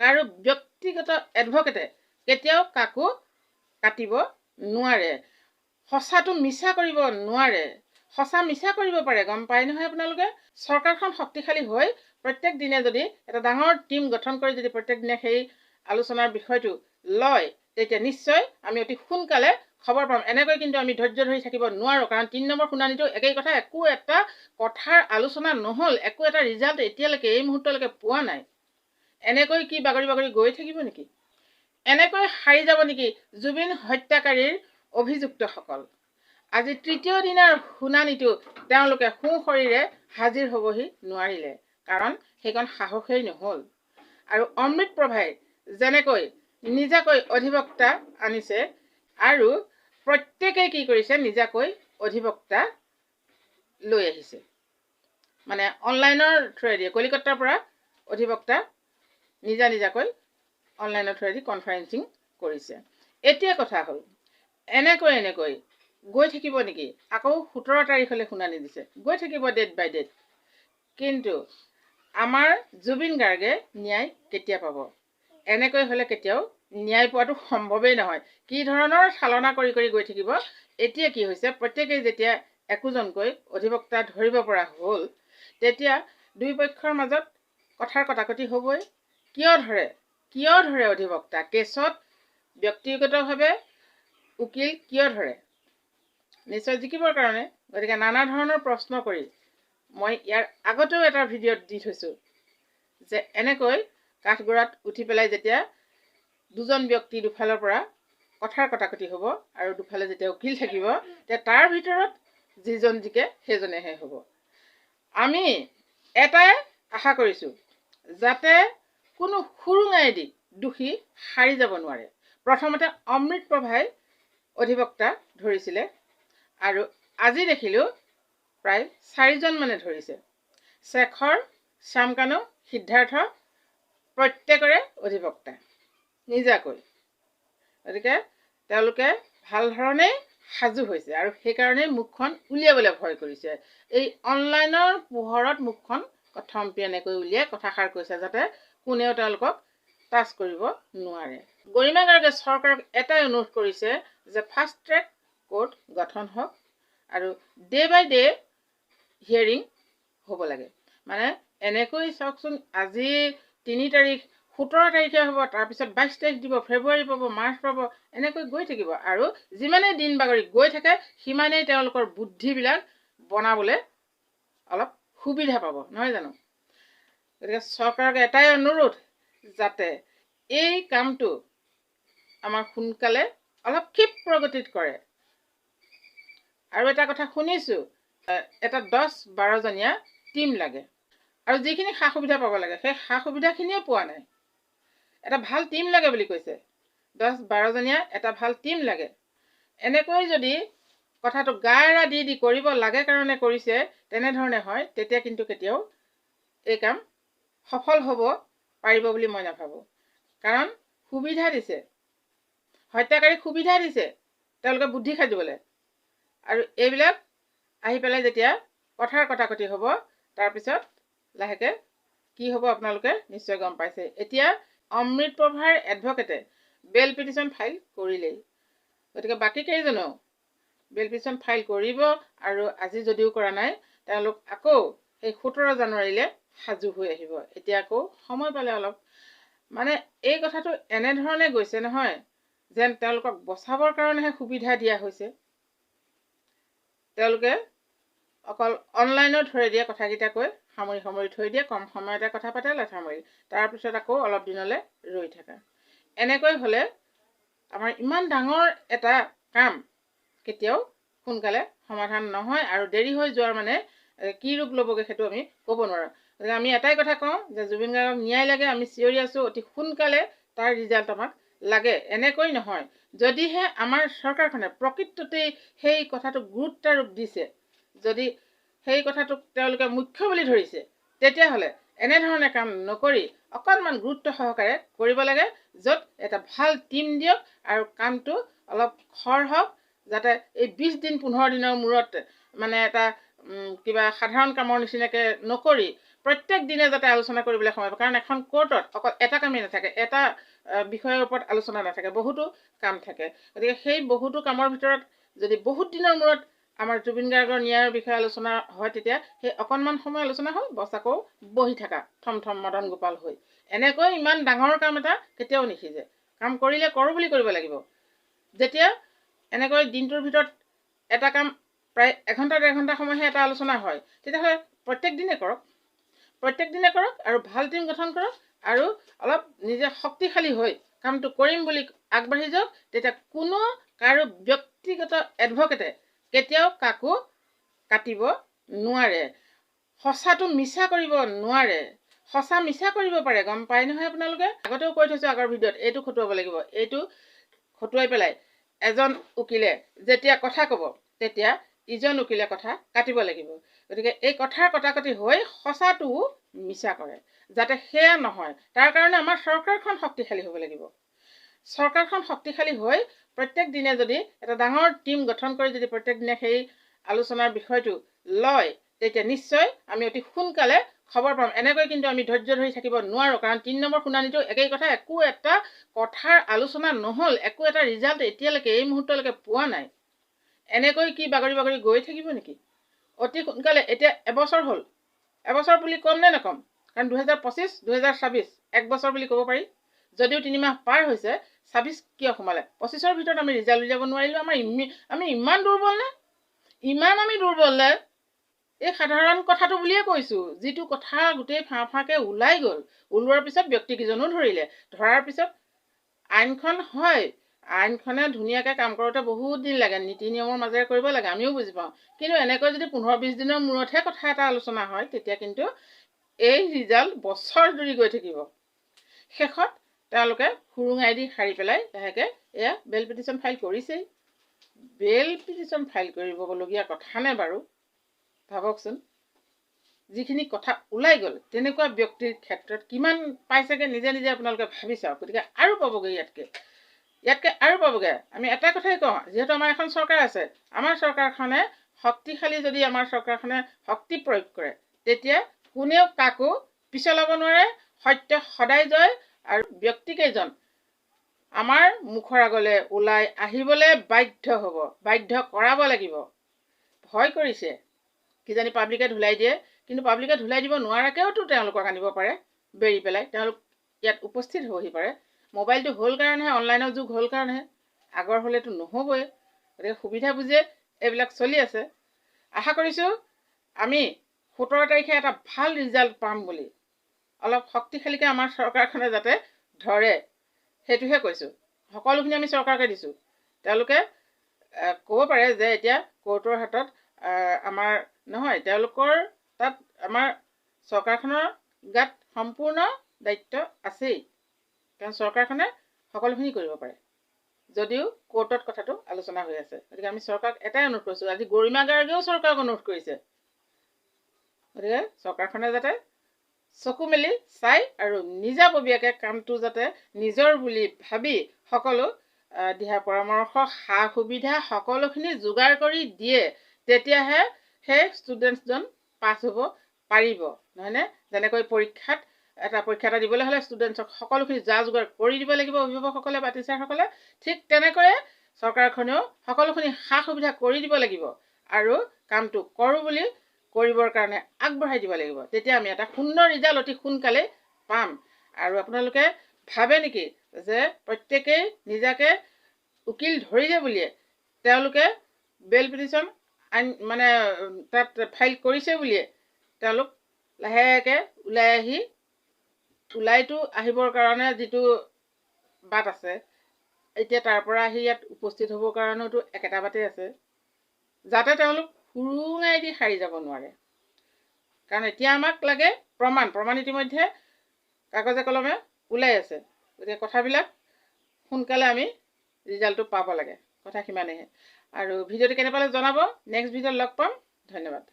কাৰো ব্যক্তিগত এডভকেটে কেতিয়াও কাকো কাটিব নোৱাৰে। সঁচাটো মিছা কৰিব নোৱাৰে। সঁচা মিছা কৰিব পাৰে গম পায় নহয় আপোনালোকে? চৰকাৰখন শক্তিশালী হৈ প্ৰত্যেক দিনে যদি এটা ডাঙৰ টীম গঠন কৰি যদি প্ৰত্যেক দিনে সেই আলোচনাৰ বিষয়টো লয় তেতিয়া নিশ্চয় আমি অতি সোনকালে খবৰ পাম। এনেকৈ কিন্তু আমি ধৈৰ্য ধৰি থাকিব নোৱাৰোঁ কাৰণ তিনি নম্বৰ শুনানিটো একেই কথা একো এটা কথাৰ আলোচনা নহ'ল একো এটা ৰিজাল্ট এতিয়ালৈকে এই মুহূৰ্তলৈকে পোৱা নাই। এনেকৈ কি বাগৰি বাগৰি গৈ থাকিব নেকি? এনেকৈ সাৰি যাব নেকি জুবিন হত্যাকাৰীৰ অভিযুক্তসকল? আজি তৃতীয় দিনাৰ শুনানিটো তেওঁলোকে সোঁশৰীৰে হাজিৰ হ'বহি নোৱাৰিলে কাৰণ সেইখন সাহসেই নহ'ল। আৰু অমৃত প্ৰভাই যেনেকৈ নিজাকৈ অধিবক্তা আনিছে আৰু প্ৰত্যেকেই কি কৰিছে নিজাকৈ অধিবক্তা লৈ আহিছে। মানে অনলাইনৰ থ্ৰুৱেদি কলিকতাৰ পৰা অধিবক্তা নিজা নিজাকৈ অনলাইনৰ থ্ৰুৱেদি কনফাৰেঞ্চিং কৰিছে। এতিয়া কথা হ'ল এনেকৈ এনেকৈ গৈ থাকিব নেকি? আকৌ সোতৰ তাৰিখলৈ শুনানি দিছে। গৈ থাকিব ডেট বাই ডেট কিন্তু আমাৰ জুবিন গাৰ্গে ন্যায় কেতিয়া পাব? এনেকৈ হ'লে কেতিয়াও ন্যায় পোৱাটো সম্ভৱেই নহয়। কি ধৰণৰ চালনা কৰি কৰি গৈ থাকিব? এতিয়া কি হৈছে? প্ৰত্যেকেই যেতিয়া একোজনকৈ অধিবক্তা ধৰিব পৰা হ'ল তেতিয়া দুই পক্ষৰ মাজত কথাৰ কটাকটি হ'বই। কিয় ধৰে? কিয় ধৰে অধিবক্তা? কেছত ব্যক্তিগতভাৱে উকিল কিয় ধৰে? নিশ্চয় জিকিবৰ কাৰণে। গতিকে নানা ধৰণৰ প্ৰশ্ন কৰি মই ইয়াৰ আগতেও এটা ভিডিঅ'ত দি থৈছোঁ যে এনেকৈ কাঠগড়াত উঠি পেলাই যেতিয়া দুজন ব্যক্তি দুফালৰ পৰা কথাৰ কটাকটি হ'ব আৰু দুফালে যেতিয়া উকিল থাকিব তেতিয়া তাৰ ভিতৰত যিজন জিকে সেইজনেহে হ'ব। আমি এটাই আশা কৰিছোঁ যাতে কোনো সুৰুঙাইদি দোষী সাৰি যাব নোৱাৰে। প্ৰথমতে অমৃত প্ৰভাই অধিবক্তা ধৰিছিলে আৰু আজি দেখিলোঁ প্ৰায় চাৰিজন মানে ধৰিছে। শেখৰ শ্যামকানু সিদ্ধাৰ্থ প্ৰত্যেকৰে অধিবক্তা। নিজাকৈ। গতিকে তেওঁলোকে ভাল ধৰণেই সাজু হৈছে আৰু সেইকাৰণেই মুখখন উলিয়াবলৈ ভয় কৰিছে। এই অনলাইনৰ পোহৰত মুখখন কথম্পি এনেকৈ উলিয়াই কথাষাৰ কৈছে যাতে কোনেও তেওঁলোকক টাচ কৰিব নোৱাৰে। গৰিমা গাৰ্গে চৰকাৰক এটাই অনুৰোধ কৰিছে যে ফাষ্ট ট্ৰেক কোৰ্ট গঠন হওক আৰু ডে বাই ডে হিয়াৰিং হ'ব লাগে। মানে এনেকৈ চাওকচোন আজি তিনি তাৰিখ সোতৰ তাৰিখে হ'ব তাৰপিছত বাইছ তাৰিখ দিব ফেব্ৰুৱাৰী পাব মাৰ্চ পাব এনেকৈ গৈ থাকিব। আৰু যিমানেই দিন বাগৰি গৈ থাকে সিমানেই তেওঁলোকৰ বুদ্ধিবিলাক বনাবলৈ অলপ সুবিধা পাব নহয় জানো? গতিকে চৰকাৰক এটাই অনুৰোধ যাতে এই কামটো আমাৰ সোনকালে অলপ ক্ষীপ্ৰ গতিত কৰে। আৰু এটা কথা শুনিছোঁ এটা দহ বাৰজনীয়া টীম লাগে আৰু যিখিনি সা সুবিধা পাব লাগে সেই সা সুবিধাখিনিয়ে পোৱা নাই। এটা ভাল টীম লাগে বুলি কৈছে। দহ বাৰজনীয়া এটা ভাল টীম লাগে। এনেকৈ যদি কথাটো গা এৰা দি দি কৰিব লাগে কাৰণে কৰিছে তেনেধৰণে হয় তেতিয়া কিন্তু কেতিয়াও এই কাম সফল হ'ব পাৰিব বুলি মই নাভাবোঁ। কাৰণ সুবিধা দিছে। হত্যাকাৰীক সুবিধা দিছে তেওঁলোকে বুদ্ধি সাজিবলৈ। আৰু এইবিলাক আহি পেলাই যেতিয়া কথাৰ কটাকটি হ'ব তাৰপিছত লাহেকৈ কি হ'ব আপোনালোকে নিশ্চয় গম পাইছে। এতিয়া অমৃত প্ৰভাৰ এডভকেটে বেল পিটিশ্যন ফাইল কৰিলেই। গতিকে বাকী কেইজনেও বেল পিটিশ্যন ফাইল কৰিব আৰু আজি যদিও কৰা নাই তেওঁলোক আকৌ সেই সোতৰ জানুৱাৰীলৈ সাজু হৈ আহিব। এতিয়া আকৌ সময় পালে অলপ। মানে এই কথাটো এনেধৰণে গৈছে নহয় যেন তেওঁলোকক বচাবৰ কাৰণেহে সুবিধা দিয়া হৈছে। তেওঁলোকে অকল অনলাইনৰ থৈ দিয়ে কথাকেইটা কৈ সামৰি সামৰি থৈ দিয়ে কম সময়তে কথা পাতে লেঠামৰি। তাৰপিছত আকৌ অলপ দিনলৈ ৰৈ থকা। এনেকৈ হ'লে আমাৰ ইমান ডাঙৰ এটা কাম কেতিয়াও সোনকালে সমাধান নহয় আৰু দেৰি হৈ যোৱাৰ মানে কি ৰূপ ল'বগৈ সেইটো আমি ক'ব নোৱাৰোঁ। গতিকে আমি এটাই কথা কওঁ যে জুবিন গাৰ্গক ন্যায় লাগে আমি চিঞৰি আছোঁ অতি সোনকালে তাৰ ৰিজাল্ট আমাক লাগে। এনেকৈ নহয়। যদিহে আমাৰ চৰকাৰখনে প্ৰকৃততেই সেই কথাটোক গুৰুত্বাৰোপ দিছে যদি সেই কথাটোক তেওঁলোকে মুখ্য বুলি ধৰিছে তেতিয়াহ'লে এনেধৰণে কাম নকৰি অকণমান গুৰুত্ব সহকাৰে কৰিব লাগে য'ত এটা ভাল টীম দিয়ক আৰু কামটো অলপ খৰ হওক যাতে এই বিছ দিন পোন্ধৰ দিনৰ মূৰত মানে এটা কিবা সাধাৰণ কামৰ নিচিনাকৈ নকৰি প্ৰত্যেক দিনে যাতে আলোচনা কৰিবলৈ সময় পায় কাৰণ এখন কোৰ্টত অকল এটা কামেই নাথাকে এটা বিষয়ৰ ওপৰত আলোচনা নাথাকে বহুতো কাম থাকে। গতিকে সেই বহুতো কামৰ ভিতৰত যদি বহুত দিনৰ মূৰত আমাৰ জুবিন গাৰ্গৰ ন্যায়ৰ বিষয়ে আলোচনা হয় তেতিয়া সেই অকণমান সময় আলোচনা হয় বছ আকৌ বহি থাকা থম থম মদন গোপাল হৈ। এনেকৈ ইমান ডাঙৰ কাম এটা কেতিয়াও নিসিজে। কাম কৰিলে কৰোঁ বুলি কৰিব লাগিব। যেতিয়া এনেকৈ দিনটোৰ ভিতৰত এটা কাম প্ৰায় এঘণ্টা ডেৰ ঘণ্টা সময়হে এটা আলোচনা হয় তেতিয়াহ'লে প্ৰত্যেক দিনে কৰক। প্ৰত্যেক দিনে কৰক আৰু ভাল টীম গঠন কৰক আৰু অলপ নিজে শক্তিশালী হৈ কামটো কৰিম বুলি আগবাঢ়ি যাওক তেতিয়া কোনো কাৰো ব্যক্তিগত এডভকেটে কেতিয়াও কাকো কাটিব নোৱাৰে। সঁচাটো মিছা কৰিব নোৱাৰে। সঁচা মিছা কৰিব পাৰে গম পায় নহয় আপোনালোকে? আগতেও কৈ থৈছোঁ আগৰ ভিডিঅ'ত এইটো খটুৱাব লাগিব এইটো খটুৱাই পেলাই এজন উকিলে যেতিয়া কথা ক'ব তেতিয়া ইজন উকিলে কথা কাটিব লাগিব। গতিকে এই কথাৰ কটাকটি হৈ সঁচাটোও মিছা কৰে যাতে সেয়া নহয়। তাৰ কাৰণে আমাৰ চৰকাৰখন শক্তিশালী হ'ব লাগিব। চৰকাৰখন শক্তিশালী হৈ প্ৰত্যেক দিনে যদি এটা ডাঙৰ টীম গঠন কৰি যদি প্ৰত্যেক দিনে সেই আলোচনাৰ বিষয়টো লয় তেতিয়া নিশ্চয় আমি অতি সোনকালে খবৰ পাম। এনেকৈ কিন্তু আমি ধৈৰ্য ধৰি থাকিব নোৱাৰোঁ কাৰণ তিনি নম্বৰ শুনানিটো একেই কথা একো এটা কথাৰ আলোচনা নহ'ল একো এটা ৰিজাল্ট এতিয়ালৈকে এই মুহূৰ্তলৈকে পোৱা নাই। এনেকৈ কি বাগৰি বাগৰি গৈ থাকিব নেকি? অতি সোনকালে এতিয়া এবছৰ হ'ল। এবছৰ বুলি ক'ম নে নক'ম? কাৰণ দুহেজাৰ পঁচিছ দুহেজাৰ ছাব্বিছ এক বছৰ বুলি ক'ব পাৰি। যদিও তিনিমাহ পাৰ হৈছে ছাব্বিছ কিয় সোমালে? পঁচিছৰ ভিতৰত আমি ৰিজাল্ট উলিয়াব নোৱাৰিলোঁ। আমাৰ ইমি আমি ইমান দুৰ্বল নে? ইমান আমি দুৰ্বল নে? এই সাধাৰণ কথাটো বুলিয়ে কৈছোঁ। যিটো কথা গোটেই ফাঁ ফাঁকৈ ওলাই গ'ল ওলোৱাৰ পিছত ব্যক্তিকেইজনো ধৰিলে। ধৰাৰ পিছত আইনখন হয়। আইনখনে ধুনীয়াকৈ কাম কৰোঁতে বহুত দিন লাগে নীতি নিয়মৰ মাজেৰে কৰিব লাগে আমিও বুজি পাওঁ। কিন্তু এনেকৈ যদি পোন্ধৰ বিছ দিনৰ মূৰতহে কথা এটা আলোচনা হয় তেতিয়া কিন্তু এই ৰিজাল্ট বছৰ জুৰি গৈ থাকিব। শেষত তেওঁলোকে সুৰুঙাই দি সাৰি পেলাই লাহেকৈ এয়া বেল পিটিশ্যন ফাইল কৰিছেই। বেল পিটিশ্যন ফাইল কৰিবলগীয়া কথা নে বাৰু? ভাবকচোন। যিখিনি কথা ওলাই গ'ল তেনেকুৱা ব্যক্তিৰ ক্ষেত্ৰত কিমান পাইছেগৈ নিজে নিজে আপোনালোকে ভাবি চাওক গতিকে আৰু পাবগৈ ইয়াতকৈ। ইয়াতকৈ আৰু পাবগৈ। আমি এটা কথাই কওঁ যিহেতু আমাৰ এখন চৰকাৰ আছে আমাৰ চৰকাৰখনে শক্তিশালী যদি আমাৰ চৰকাৰখনে শক্তি প্ৰয়োগ কৰে তেতিয়া কোনেও কাকো পিছলাব নোৱাৰে সত্য সদায় জয় আৰু ব্যক্তিকেইজন আমাৰ মুখৰ আগলৈ ওলাই আহিবলৈ বাধ্য হ'ব বাধ্য কৰাব লাগিব। ভয় কৰিছে কিজানি পাব্লিকে ধুলাই দিয়ে কিন্তু পাব্লিকে ধুলাই দিব নোৱাৰাকৈওতো তেওঁলোকক আনিব পাৰে বেৰি পেলাই। তেওঁলোক ইয়াত উপস্থিত হ'বহি পাৰে। মোবাইলটো হ'ল কাৰণেহে অনলাইনৰ যুগ হ'ল কাৰণেহে। আগৰ হ'লেতো নহ'বই গতিকে সুবিধা বুজিয়ে এইবিলাক চলি আছে। আশা কৰিছোঁ আমি সোতৰ তাৰিখে এটা ভাল ৰিজাল্ট পাম বুলি। অলপ শক্তিশালীকৈ আমাৰ চৰকাৰখনে যাতে ধৰে সেইটোহে কৈছোঁ। সকলোখিনি আমি চৰকাৰকে দিছোঁ। তেওঁলোকে ক'ব পাৰে যে এতিয়া কোৰ্টৰ হাতত আমাৰ নহয় তেওঁলোকৰ তাত আমাৰ চৰকাৰখনৰ গাত সম্পূৰ্ণ দায়িত্ব আছেই। কাৰণ চৰকাৰখনে সকলোখিনি কৰিব পাৰে। যদিও কোৰ্টত কথাটো আলোচনা হৈ আছে। গতিকে আমি চৰকাৰক এটাই অনুৰোধ কৰিছোঁ আজি গৰিমা গাৰ্গেও চৰকাৰক অনুৰোধ কৰিছে। গতিকে চৰকাৰখনে যাতে চকু মেলি চাই আৰু নিজাববীয়াকৈ কামটো যাতে নিজৰ বুলি ভাবি সকলো দিহা পৰামৰ্শ সা সুবিধা সকলোখিনি যোগাৰ কৰি দিয়ে তেতিয়াহে সেই ষ্টুডেণ্টছজন পাছ হ'ব পাৰিব। নহয়নে? যেনেকৈ পৰীক্ষাত এটা পৰীক্ষা এটা দিবলৈ হ'লে ষ্টুডেণ্টছক সকলোখিনি যা যোগাৰ কৰি দিব লাগিব অভিভাৱকসকলে বা টিচাৰসকলে ঠিক তেনেকৈয়ে চৰকাৰখনেও সকলোখিনি সা সুবিধা কৰি দিব লাগিব আৰু কামটো কৰোঁ বুলি কৰিবৰ কাৰণে আগবঢ়াই দিব লাগিব। তেতিয়া আমি এটা সুন্দৰ ৰিজাল্ট অতি সোনকালেই পাম। আৰু আপোনালোকে ভাবে নেকি যে প্ৰত্যেকেই নিজাকে উকিল ধৰিলে বুলিয়ে তেওঁলোকে বেল পিটিশ্যন আইন মানে তাত ফাইল কৰিছে বুলিয়ে তেওঁলোক লাহেকৈ ওলাই আহি ওলাইতো আহিবৰ কাৰণে যিটো বাট আছে এতিয়া তাৰ পৰা আহি ইয়াত উপস্থিত হ'বৰ কাৰণেওতো একেটা বাটেই আছে। যাতে তেওঁলোক সুৰুঙাই দি সাৰি যাব নোৱাৰে। কাৰণ এতিয়া আমাক লাগে প্ৰমাণ প্ৰমাণ ইতিমধ্যে কাগজে কলমে ওলাই আছে। গতিকে কথাবিলাক সোনকালে আমি ৰিজাল্টটো পাব লাগে কথা সিমানেহে। আৰু ভিডিঅ'টো কেনে পালে জনাব নেক্সট ভিডিঅ'ত লগ পাম। ধন্যবাদ।